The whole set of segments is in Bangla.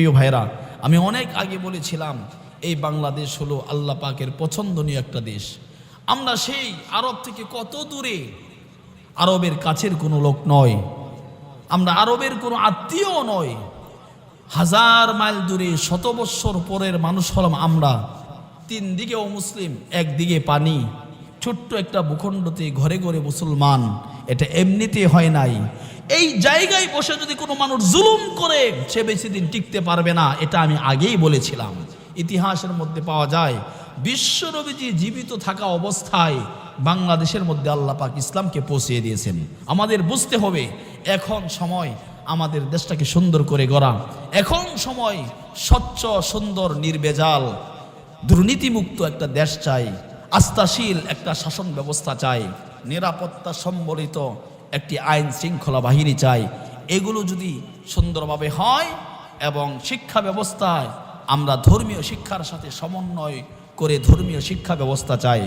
প্রিয় ভাইরা আমি অনেক আগে বলেছিলাম, এই বাংলাদেশ হলো আল্লাহ পাকের পছন্দনীয় একটা দেশ। আমরা সেই আরব থেকে কত দূরে? আরবের কাছের কোনো লোক নয়। আমরা আরবের কোনো আত্মীয় নয়। হাজার মাইল দূরে শত বৎসর পরের মানুষ হলাম আমরা। তিন দিকেও মুসলিম একদিকে পানি। ছোট্ট একটা ভূখণ্ডতে ঘরে ঘরে মুসলমান। এটা এমনিতে হয় নাই। এই জায়গায় বসে যদি কোনো মানুষ জুলুম করে, সে বেশি দিন টিকতে পারবে না। এটা আমি আগেই বলেছিলাম। ইতিহাসের মধ্যে পাওয়া যায় বিশ্বনবীজি জীবিত থাকা অবস্থায় বাংলাদেশের মধ্যে আল্লাহ পাক ইসলামকে পৌঁছিয়ে দিয়েছেন। আমাদের বুঝতে হবে, এখন সময় আমাদের দেশটাকে সুন্দর করে গড়া। এখন সময় স্বচ্ছ, সুন্দর, নির্বেজাল, দুর্নীতিমুক্ত একটা দেশ চাই। আস্থাশীল একটা শাসন ব্যবস্থা চাই। নিরাপত্তা সম্বলিত একটি আইন শৃঙ্খলা বাহিনী চাই। এগুলো যদি সুন্দরভাবে হয় এবং শিক্ষা ব্যবস্থায় আমরা ধর্মীয় শিক্ষার সাথে সমন্বয় করে ধর্মীয় শিক্ষা ব্যবস্থা চাই।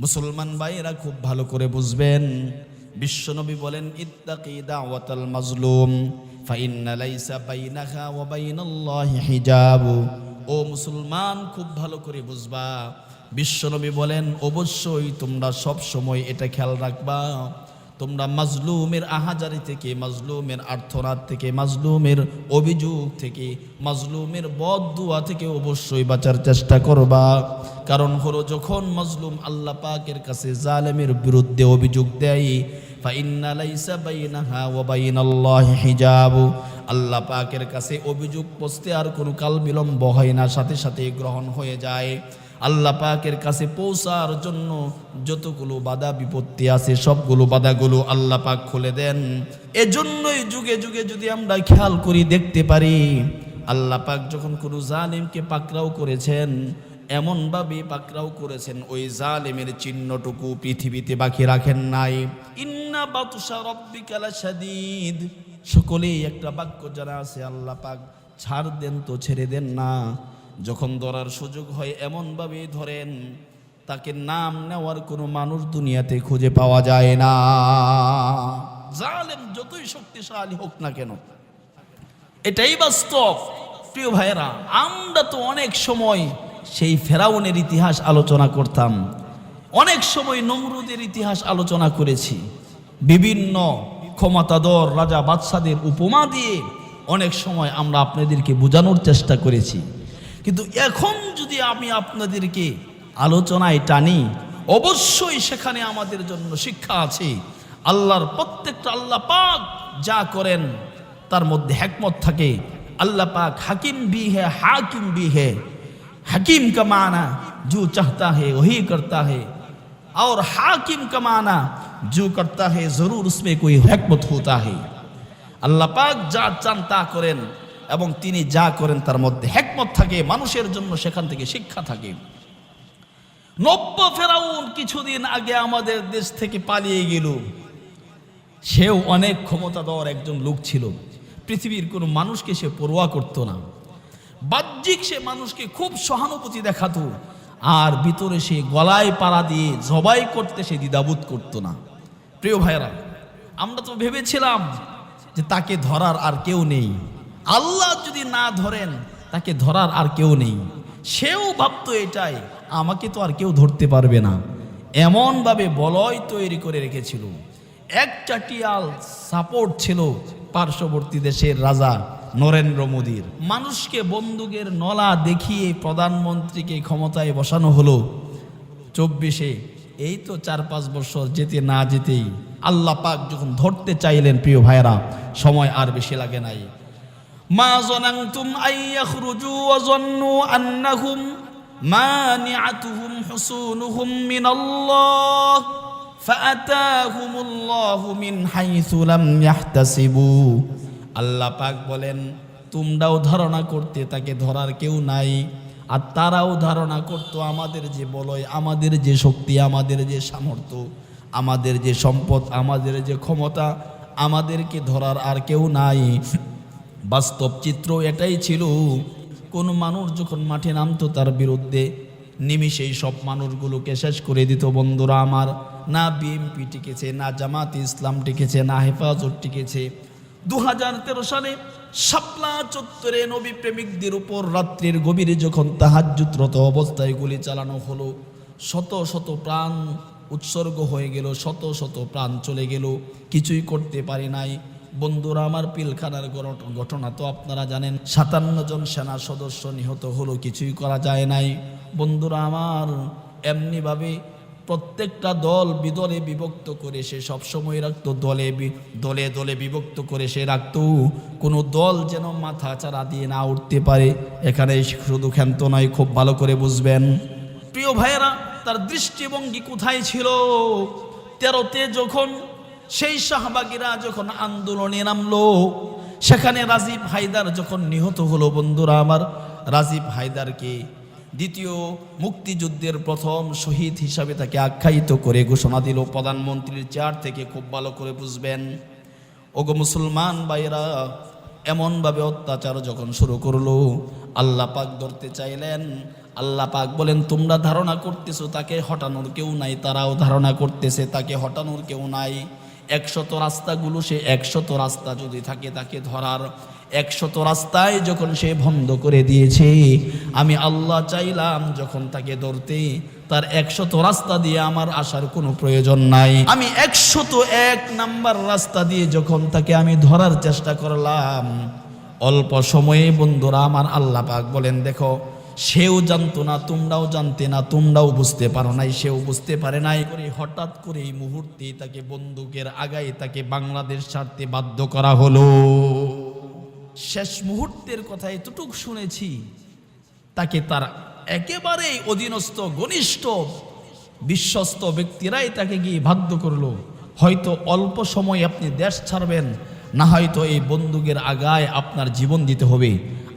মুসলমান ভাইয়েরা খুব ভালো করে বুঝবেন। বিশ্বনবী বলেন দাওয়াতাল মাজলুম ও মুসলমান, খুব ভালো করে বুঝবা। বিশ্বনবী বলেন, অবশ্যই তোমরা সব সময় এটা খেয়াল রাখবা। তোমরা মাজলুমের আহাজারি থেকে, মাজলুমের আর্থনাদ থেকে, মাজলুমের অভিযোগ থেকে, মাজলুমের বদুয়া থেকে অবশ্যই বাঁচার চেষ্টা করবা। কারণ হলো যখন মাজলুম আল্লাহ পাকের কাছে জালেমের বিরুদ্ধে অভিযোগ দেয় আল্লাহ পাকের কাছে অভিযোগ পৌঁছতে আর কোনো কাল বিলম্ব হয় না, সাথে সাথে গ্রহণ হয়ে যায়। আল্লাহ পাকের কাছে পৌঁছার জন্য যতগুলো বাধা বিপত্তি আছে, সবগুলো বাধাগুলো আল্লাহ পাক খুলে দেন। এজন্যই যুগে যুগে যদি আমরা খেয়াল করি, দেখতে পারি, আল্লাহ পাক যখন কোনো জালিমকে পাকড়াও করেছেন, এমনভাবে পাকড়াও করেছেন, ওই জালিমের চিহ্নটুকু পৃথিবীতে বাকি রাখেন নাই। ইন্না বাতুসা রব্বিকালা শাদীদ সকলেই একটা বাক্য যারা আছে, আল্লাহ পাক, ছাড় দেন তো, ছেড়ে দেন না। যখন ধরার সুযোগ হয় এমনভাবে ধরেন, তাকে নাম নেওয়ার কোনো মানুষ দুনিয়াতে খুঁজে পাওয়া যায় না। জালেম যতই শক্তিশালী হোক না কেন, এটাই বাস্তব। প্রিয় ভাইয়েরা, আমরা তো অনেক সময় সেই ফেরাউনের ইতিহাস আলোচনা করতাম, অনেক সময় নমরুদের ইতিহাস আলোচনা করেছি। বিভিন্ন ক্ষমতাধর রাজা বাদশাদের উপমা দিয়ে অনেক সময় আমরা আপনাদেরকে বোঝানোর চেষ্টা করেছি। কিন্তু এখন যদি আমি আপনাদেরকে আলোচনায় টানি অবশ্যই সেখানে আমাদের জন্য শিক্ষা আছে আল্লাহর প্রত্যেকটা আল্লাহ পাক যা করেন তার মধ্যে হ্যাকমত থাকে अल्लाह पाक हकीम भी है हाकिम भी है हकीम का माना जो चाहता है वही करता है और हाकिम का माना जो करता है जरूर उसमें कोई हकमत होता है আল্লাহ পাক যা চান তা করেন এবং তিনি যা করেন তার মধ্যে হেকমত থাকে, মানুষের জন্য সেখান থেকে শিক্ষা থাকে। নব্য ফেরাউন কিছুদিন আগে আমাদের দেশ থেকে পালিয়ে গেল। সেও অনেক ক্ষমতাধর একজন লোক ছিল। পৃথিবীর কোনো মানুষকে সে পরোয়া করতো না। বাহ্যিক সে মানুষকে খুব সহানুভূতি দেখাতো। আর ভিতরে সে গলায় পাড়া দিয়ে জবাই করতে সে দ্বিধাবোধ করতো না। প্রিয় ভাইরা আমরা তো ভেবেছিলাম যে তাকে ধরার আর কেউ নেই। আল্লাহ যদি না ধরেন, তাকে ধরার আর কেউ নেই। সেও ভাবতো এটাই, আমাকে তো আর কেউ ধরতে পারবে না। এমনভাবে বলয় তৈরি করে রেখেছিল। একটা টিয়াল সাপোর্ট ছিল পার্শ্ববর্তী দেশের রাজা নরেন্দ্র মোদীর। মানুষকে বন্দুকের নলা দেখিয়ে প্রধানমন্ত্রীকে ক্ষমতায় বসানো হলো। চব্বিশে এই তো চার পাঁচ বছর যেতে না যেতেই আল্লাহ পাক যখন ধরতে চাইলেন, প্রিয় ভাইয়েরা, সময় আর বেশি লাগে নাই। মা জনাংতুম আইয়াখরুজু ওয়া জন্নু আন্নাহুম মানিআতুহুম হুসুনুহুম মিনাল্লাহ فأتاهم الله من حيث لم يحتسبوا আল্লাহ পাক বলেন তোমরাও ধারণা করতে তাকে ধরার কেউ নাই আর তারাও ধারণা করত আমাদের যে বলয় আমাদের যে শক্তি আমাদের যে সামর্থ্য আমাদের যে সম্পদ আমাদের যে ক্ষমতা আমাদেরকে ধরার আর কেউ নাই বাস্তব চিত্র এটাই ছিল। কোন মানুষ যখন মাঠে নামতো তার বিরুদ্ধে, নিমিষেই সব মানুষগুলোকে শেষ করে দিত, বন্ধুরা আমার, না বিএমপি টিকেছে, না জামাত ইসলাম টিকেছে, না হেফাজত টিকেছে। দু হাজার সালে শাপলা চত্বরে নবী প্রেমিকদের উপর রাত্রির গভীরে যখন তাহাজ্জুতরত অবস্থায় গুলি চালানো হলো, শত শত প্রাণ উৎসর্গ হয়ে গেল, শত শত প্রাণ চলে গেল, কিছুই করতে পারি নাই। বন্ধুরা, আমার পিলখানার ঘটনা তো আপনারা জানেন। সাতান্ন জন সেনা সদস্য নিহত হলো, কিছুই করা যায় নাই। বন্ধুরা, আমার এমনিভাবে প্রত্যেকটা দল বিদলে বিভক্ত করে সে সবসময় রাখতো, দলে দলে দলে বিভক্ত করে সে রাখতো। কোনো দল যেন মাথা চারা দিয়ে না উঠতে পারে, এখানে শুধু ক্ষান্ত নয়, খুব ভালো করে বুঝবেন। প্রিয় ভাইয়েরা, তার দৃষ্টিভঙ্গি কোথায় ছিল? তেরোতে যখন সেই শাহবাগীরা যখন আন্দোলনে নামলো, সেখানে রাজীব হায়দার যখন নিহত হলো, বন্ধুরা আমার, রাজীব হায়দারকে দ্বিতীয় মুক্তিযুদ্ধের প্রথম শহীদ হিসাবে তাকে আখ্যায়িত করে ঘোষণা দিল, প্রধানমন্ত্রীর চেয়ার থেকে খুব ভালো করে বুঝবেন। ওগো মুসলমান ভাইরা এমনভাবে অত্যাচার যখন শুরু করল, আল্লাহ পাক ধরতে চাইলেন। আল্লাহ পাক বলেন, তোমরা ধারণা করতেছো তাকে হটানোর কেউ নাই, তারাও ধারণা করতেছে তাকে হটানোর কেউ নাই। একশত রাস্তাগুলো সে একশত রাস্তা যদি থাকে তাকে ধরার। একশত রাস্তায় যখন সে বন্ধ করে দিয়েছে, আমি আল্লাহ চাইলাম যখন তাকে ধরতে, তার একশত রাস্তা দিয়ে আমার আসার কোনো প্রয়োজন নাই। আমি একশত এক নাম্বার রাস্তা দিয়ে যখন তাকে আমি ধরার চেষ্টা করলাম, অল্প সময়ে বন্ধুরা আমার আল্লাহ পাক বলেন, দেখো সেও জানতো না, তোমরাও জানতে না, তোমরাও বুঝতে পারো নাই, সেও বুঝতে পারে নাই। করে হঠাৎ করে এই মুহূর্তে তাকে বন্দুকের আগায় তাকে বাংলাদেশ ছাড়তে বাধ্য করা হলো। শেষ মুহূর্তের কথা এতটুক শুনেছি, তাকে তার একেবারেই অধীনস্থ, ঘনিষ্ঠ, বিশ্বস্ত ব্যক্তিরাই তাকে গিয়ে বাধ্য করল। হয়তো অল্প সময় আপনি দেশ ছাড়বেন, না হয়তো এই বন্দুকের আগায় আপনার জীবন দিতে হবে।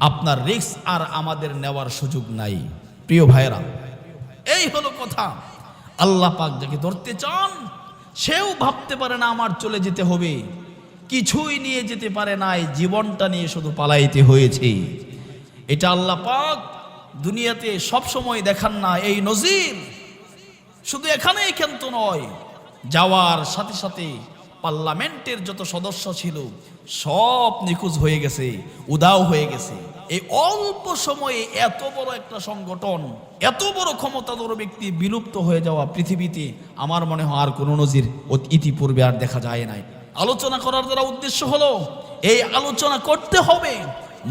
আপনার রিস্ক আর আমাদের নেওয়ার সুযোগ নাই। প্রিয় ভাইরা এই হলো কথা। আল্লাহ পাক যাকে ধরতে চান, সেও ভাবতে পারে না আমার চলে যেতে হবে। কিছুই নিয়ে যেতে পারে নাই জীবনটা নিয়ে শুধু পালাইতে হয়েছে। এটা আল্লাহ পাক দুনিয়াতে সব সময় দেখান না, এই নজির শুধু এখানেই কিন্তু নয়, যাওয়ার সাথে সাথে পার্লামেন্টের যত সদস্য ছিল, সব নিখোঁজ হয়ে গেছে, উদাও হয়ে গেছে। এই অল্প সময়ে এত বড় একটা সংগঠন, এত বড় ক্ষমতাধর ব্যক্তি বিলুপ্ত হয়ে যাওয়া পৃথিবীতে আমার মনে হয় আর কোনো নজির ইতিপূর্বে আর দেখা যায় নাই। আলোচনা করার দ্বারা উদ্দেশ্য হলো, এই আলোচনা করতে হবে,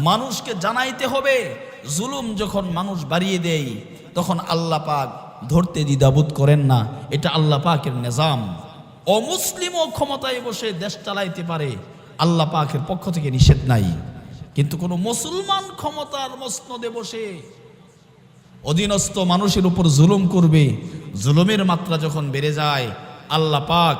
মানুষকে জানাইতে হবে, জুলুম যখন মানুষ বাড়িয়ে দেয়, তখন আল্লাহ পাক ধরতে দ্বিধাবোধ করেন না, এটা আল্লাহ পাকের নিজাম। অমুসলিমও ক্ষমতায় বসে দেশ চালাইতে পারে, আল্লাহ পাকের পক্ষ থেকে নিষেধ নাই। কিন্তু কোনো মুসলমান ক্ষমতার মসনদে বসে অধীনস্থ মানুষের উপর জুলুম করবে, জুলুমের মাত্রা যখন বেড়ে যায়, আল্লাহ পাক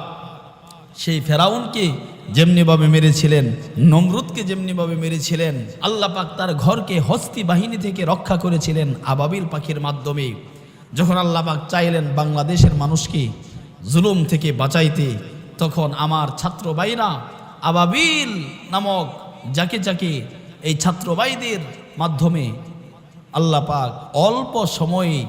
সেই ফেরাউনকে যেমনিভাবে মেরেছিলেন, নমরুদকে যেমনিভাবে মেরেছিলেন, আল্লাহ পাক তার ঘরকে হস্তি বাহিনী থেকে রক্ষা করেছিলেন আবাবিল পাখির মাধ্যমে। যখন আল্লাহ পাক চাইলেন বাংলাদেশের মানুষকে জুলুম থেকে বাঁচাইতে তখন আমার ছাত্র ভাইরা আবাবিল নামক যাকে যাকে এই ছাত্র ভাইদের মাধ্যমে আল্লাহ পাক অল্প সময়ে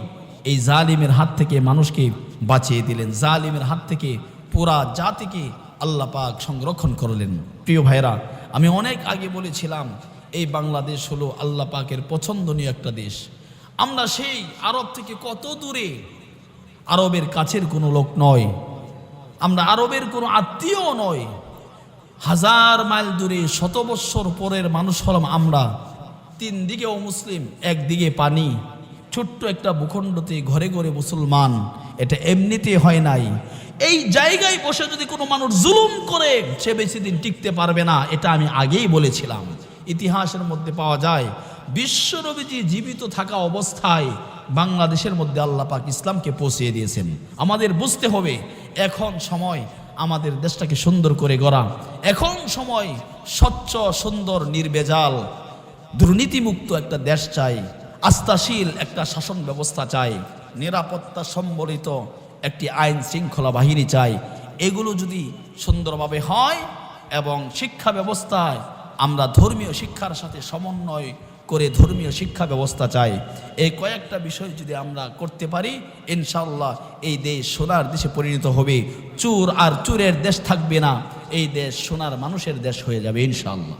এই জালিমের হাত থেকে মানুষকে বাঁচিয়ে দিলেন। জালিমের হাত থেকে পুরা জাতিকে আল্লাহ পাক সংরক্ষণ করলেন। প্রিয় ভাইরা আমি অনেক আগে বলেছিলাম, এই বাংলাদেশ হলো আল্লাহ পাকের পছন্দনীয় একটা দেশ। আমরা সেই আরব থেকে কত দূরে আরবের কাছের কোনো লোক নয়। আমরা আরবের কোনো আত্মীয় নয় হাজার মাইল দূরে শত বৎসর পরের মানুষ হলাম আমরা। তিন দিকেও মুসলিম একদিকে পানি। ছোট্ট একটা ভূখণ্ডতে ঘরে ঘরে মুসলমান। এটা এমনিতে হয় নাই। এই জায়গায় বসে যদি কোনো মানুষ জুলুম করে, সে বেশি দিন টিকতে পারবে না। এটা আমি আগেই বলেছিলাম। ইতিহাসের মধ্যে পাওয়া যায়, বিশ্বনবীজি জীবিত থাকা অবস্থায় বাংলাদেশের মধ্যে আল্লাহ পাক ইসলামকে পৌঁছিয়ে দিয়েছেন। আমাদের বুঝতে হবে, এখন সময় আমাদের দেশটাকে সুন্দর করে গড়া। এখন সময় স্বচ্ছ, সুন্দর, নির্বেজাল, দুর্নীতিমুক্ত একটা দেশ চাই, আস্থাশীল একটা শাসন ব্যবস্থা চাই, নিরাপত্তা সম্বলিত একটি আইন শৃঙ্খলা বাহিনী চাই। এগুলো যদি সুন্দরভাবে হয় এবং শিক্ষা ব্যবস্থায় আমরা ধর্মীয় শিক্ষার সাথে সমন্বয় করে ধর্মীয় শিক্ষা ব্যবস্থা চাই। এই কয়েকটা বিষয় যদি আমরা করতে পারি ইনশাল্লাহ এই দেশ সোনার দেশে পরিণত হবে। চুর আর চুরের দেশ থাকবে না। এই দেশ সোনার মানুষের দেশ হয়ে যাবে, ইনশাআল্লাহ।